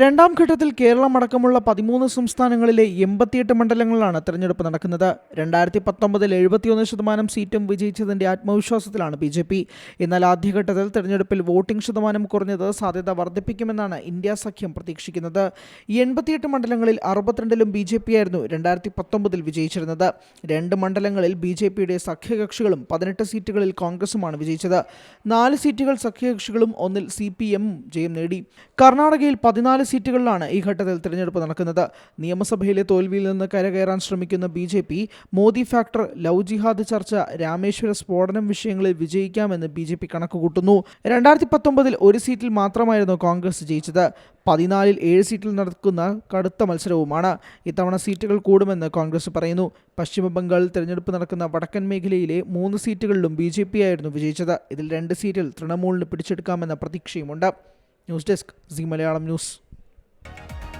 രണ്ടാം ഘട്ടത്തിൽ കേരളം അടക്കമുള്ള പതിമൂന്ന് സംസ്ഥാനങ്ങളിലെ എൺപത്തിയെട്ട് മണ്ഡലങ്ങളിലാണ് തെരഞ്ഞെടുപ്പ് നടക്കുന്നത്. രണ്ടായിരത്തി പത്തൊമ്പതിൽ എഴുപത്തിയൊന്ന് ശതമാനം സീറ്റും വിജയിച്ചതിന്റെ ആത്മവിശ്വാസത്തിലാണ് ബി ജെ പി. എന്നാൽ ആദ്യഘട്ടത്തിൽ തെരഞ്ഞെടുപ്പിൽ വോട്ടിംഗ് ശതമാനം കുറഞ്ഞത് സാധ്യത വർദ്ധിപ്പിക്കുമെന്നാണ് ഇന്ത്യ സഖ്യം പ്രതീക്ഷിക്കുന്നത്. എൺപത്തിയെട്ട് മണ്ഡലങ്ങളിൽ അറുപത്തിരണ്ടിലും ബി ജെ പി ആയിരുന്നു രണ്ടായിരത്തി പത്തൊമ്പതിൽ വിജയിച്ചിരുന്നത്. രണ്ട് മണ്ഡലങ്ങളിൽ ബി ജെ പിയുടെ സഖ്യകക്ഷികളും പതിനെട്ട് സീറ്റുകളിൽ കോൺഗ്രസുമാണ് വിജയിച്ചത്. നാല് സീറ്റുകൾ സഖ്യകക്ഷികളും ഒന്നിൽ സി പി എമ്മും ജയം നേടി. കർണാടകയിൽ പതിനാല് സീറ്റുകളിലാണ് ഈ ഘട്ടത്തിൽ തിരഞ്ഞെടുപ്പ് നടക്കുന്നത്. നിയമസഭയിലെ തോൽവിയിൽ നിന്ന് കരകയറാൻ ശ്രമിക്കുന്ന B J P Modi factor love jihad ചർച്ച രാമേശ്വര സ്ഫോടനം വിഷയങ്ങളിൽ വിജയിക്കാമെന്ന് ബി ജെ പി കണക്കുകൂട്ടുന്നു. രണ്ടായിരത്തി പത്തൊമ്പതിൽ ഒരു സീറ്റിൽ മാത്രമായിരുന്നു കോൺഗ്രസ് ജയിച്ചത്. പതിനാലിൽ ഏഴ് സീറ്റിൽ നടക്കുന്ന കടുത്ത മത്സരവുമാണ്. ഇത്തവണ സീറ്റുകൾ കൂടുമെന്ന് കോൺഗ്രസ് പറയുന്നു. പശ്ചിമ ബംഗാളിൽ തിരഞ്ഞെടുപ്പ് നടക്കുന്ന വടക്കൻ മേഖലയിലെ മൂന്ന് സീറ്റുകളിലും ബി ജെ പി ആയിരുന്നു വിജയിച്ചത്. ഇതിൽ രണ്ട് സീറ്റിൽ തൃണമൂലിന് പിടിച്ചെടുക്കാമെന്ന പ്രതീക്ഷയുമുണ്ട്. News desk C Malayalam news.